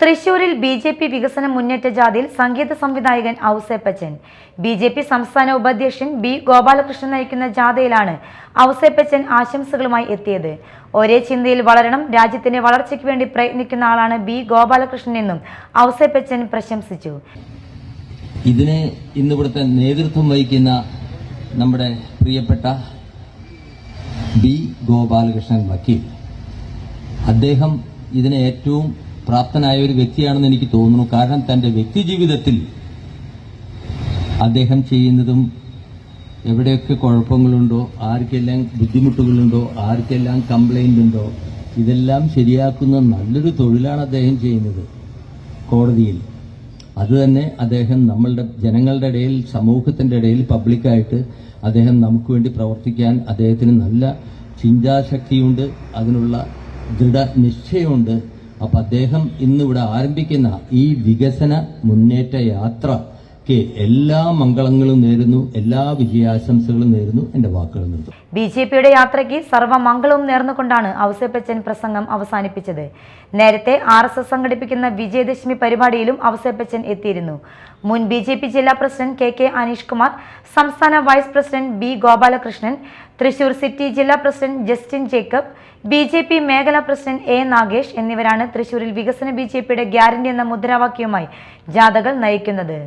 തൃശൂരിൽ B J P വികസന മുന്നേറ്റ ജാഥയിൽ സംഗീത സംവിധായകൻ ഔസേപ്പച്ചൻ ബി ജെ പി സംസ്ഥാന ഉപാധ്യക്ഷൻ ബി ഗോപാലകൃഷ്ണൻ നയിക്കുന്ന ജാഥയിലാണ് ഔസേപ്പച്ചൻ ആശംസകളുമായി എത്തിയത്. ഒരേ ചിന്തയിൽ വളരണം രാജ്യത്തിന്റെ വളർച്ചയ്ക്ക് വേണ്ടി പ്രയത്നിക്കുന്ന ആളാണ് ബി ഗോപാലകൃഷ്ണൻ എന്നും ഔസേപ്പച്ചൻ പ്രശംസിച്ചു. ഇതിന് ഇന്നിവിടുത്തെ നേതൃത്വം വഹിക്കുന്ന നമ്മുടെ പ്രിയപ്പെട്ട ബി ഗോപാലകൃഷ്ണൻ വക്കീൽ. അദ്ദേഹം ഇതിനെ ഏറ്റവും പ്രാപ്തനായ ഒരു വ്യക്തിയാണെന്ന് എനിക്ക് തോന്നുന്നു. കാരണം തന്റെ വ്യക്തി ജീവിതത്തിൽ അദ്ദേഹം ചെയ്യുന്നതും എവിടെയൊക്കെ കുഴപ്പങ്ങളുണ്ടോ ആർക്കെല്ലാം ബുദ്ധിമുട്ടുകളുണ്ടോ ആർക്കെല്ലാം കംപ്ലൈന്റ് ഉണ്ടോ ഇതെല്ലാം ശരിയാക്കുന്ന നല്ലൊരു തൊഴിലാണ് അദ്ദേഹം ചെയ്യുന്നത് കോടതിയിൽ. അതുതന്നെ അദ്ദേഹം നമ്മളുടെ ജനങ്ങളുടെ ഇടയിൽ സമൂഹത്തിന്റെ ഇടയിൽ പബ്ലിക്കായിട്ട് അദ്ദേഹം നമുക്ക് വേണ്ടി പ്രവർത്തിക്കാൻ അദ്ദേഹത്തിന് നല്ല ചിന്താശക്തിയുണ്ട് അതിനുള്ള ദൃഢനിശ്ചയമുണ്ട്. അപ്പൊ അദ്ദേഹം ഇന്നിവിടെ ആരംഭിക്കുന്ന ഈ വികസന മുന്നേറ്റ യാത്രയ്ക്ക് എല്ലാ മംഗളങ്ങളും നേരുന്നു എല്ലാ വിജയാശംസകളും നേരുന്നു എന്റെ വാക്കുകൾ നിർത്തും ബി ജെ പിയുടെ യാത്രയ്ക്ക് സർവമംഗളവും നേർന്നുകൊണ്ടാണ് ഔസേപ്പച്ചൻ പ്രസംഗം അവസാനിപ്പിച്ചത്. നേരത്തെ ആർ എസ് എസ് സംഘടിപ്പിക്കുന്ന വിജയദശമി പരിപാടിയിലും ഔസേപ്പച്ചൻ എത്തിയിരുന്നു. മുൻ ബി ജെ പി ജില്ലാ president K K Aneesh Kumar സംസ്ഥാന vice president B Gopalakrishnan Thrissur city ജില്ലാ president Justin Jacob B J P മേഖലാ പ്രസിഡന്റ് എ നാഗേഷ് എന്നിവരാണ് തൃശൂരിൽ വികസന ബി ജെ പിയുടെ ഗ്യാരണ്ടി എന്ന മുദ്രാവാക്യവുമായി ജാഥകൾ നയിക്കുന്നത്.